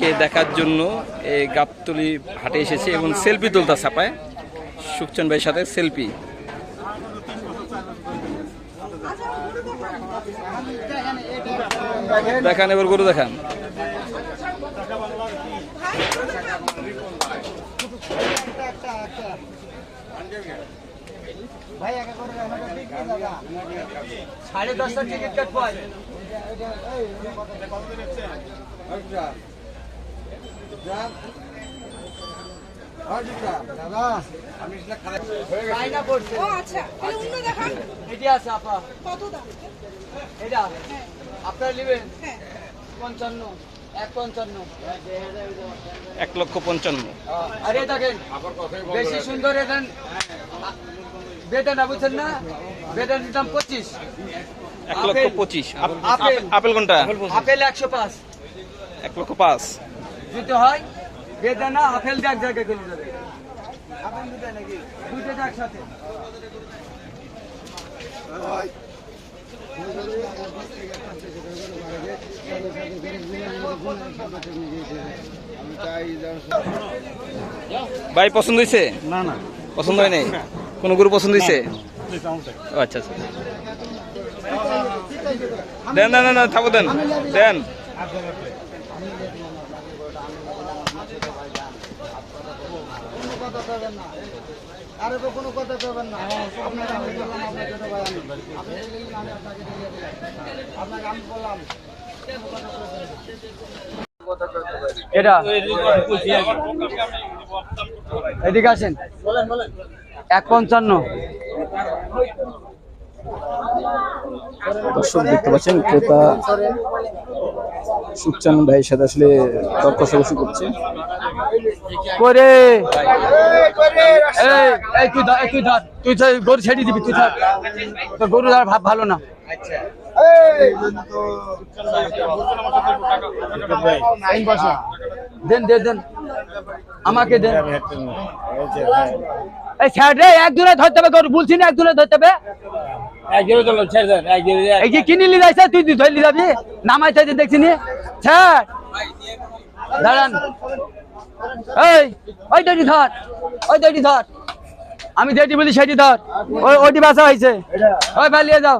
ভাইকে দেখার জন্য এই গাবতলি হাটে এসেছে এবং সেলফি তুলতা ছাপায়। সুখচন ভাইয়ের সাথে সেলফি। দেখান, এবার গরু দেখান। সাড়ে দশটার টিকিট কাটবো আজ। পঞ্চান্ন। এক পঞ্চান্ন। এক লক্ষ পঞ্চান্ন। আরে দেখেন বেশি সুন্দর এখান বেটা না বুঝছেন না? বেটার দাম পঁচিশ। এক লক্ষ পঁচিশ। আপেল। আপেল- আপেল কোনটা? আপেল একশো পাঁচ। এক লক্ষ পাঁচ। যদি হয় বেদানা আপেল এক জায়গায় চলে যাবে। দুটো একসাথে। ভাই পছন্দ হয়েছে না না। পছন্দ হয় নাই? কোনো গরু পছন্দ হয়েছে আচ্ছা আচ্ছা। দেন না না থাকো দেন। দেন। আরে তো কোনো কথা পাবেন না। আপনার আমি বললাম আপনার ছোট ভাই আমি আপনি আমি আপনাকে আপনাকে আমি বললাম এটা? এদিকে আসেন। এক পঞ্চান্ন। দর্শক দেখতে পাচ্ছেন ক্রেতা সুখচান ভাইয়ের সাথে আসলে কষাকষি করছে। করে। এই এই তুই ধর, তুই ধর। তুই তো গরু ছেড়ে দিবি তুই ধর। তোর গরু ধর ভাব ভালো না। দেন দেন দেন। আমাকে দেন। এই ছাড় রে এক দূরে ধরতে হবে গরু। বলছি না এক দূরে ধরতে হবে। এই যে কিনে যাইছে তুই ধরলি যাবি। নামাই চাইতে দেখছি নি। ছাড়। দাঁড়ান। এই ওই দড়ি ধর ওই দড়ি ধর। আমি যেটি বলি সেটি ধর। ওই ওটি বাসা হয়েছে। ওই পালিয়ে যাও।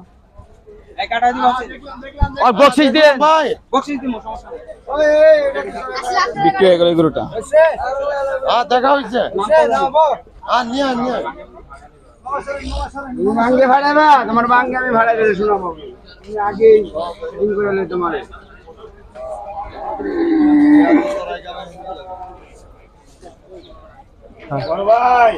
বকশিস দিয়ে। বিক্রি হয়ে গেল এই গরুটা। বাঙ্গে ভাড়া না তোমার বাঙ্গে আমি ভাড়া দিতে শোনাবো। আগেই করে তোমার। ভাই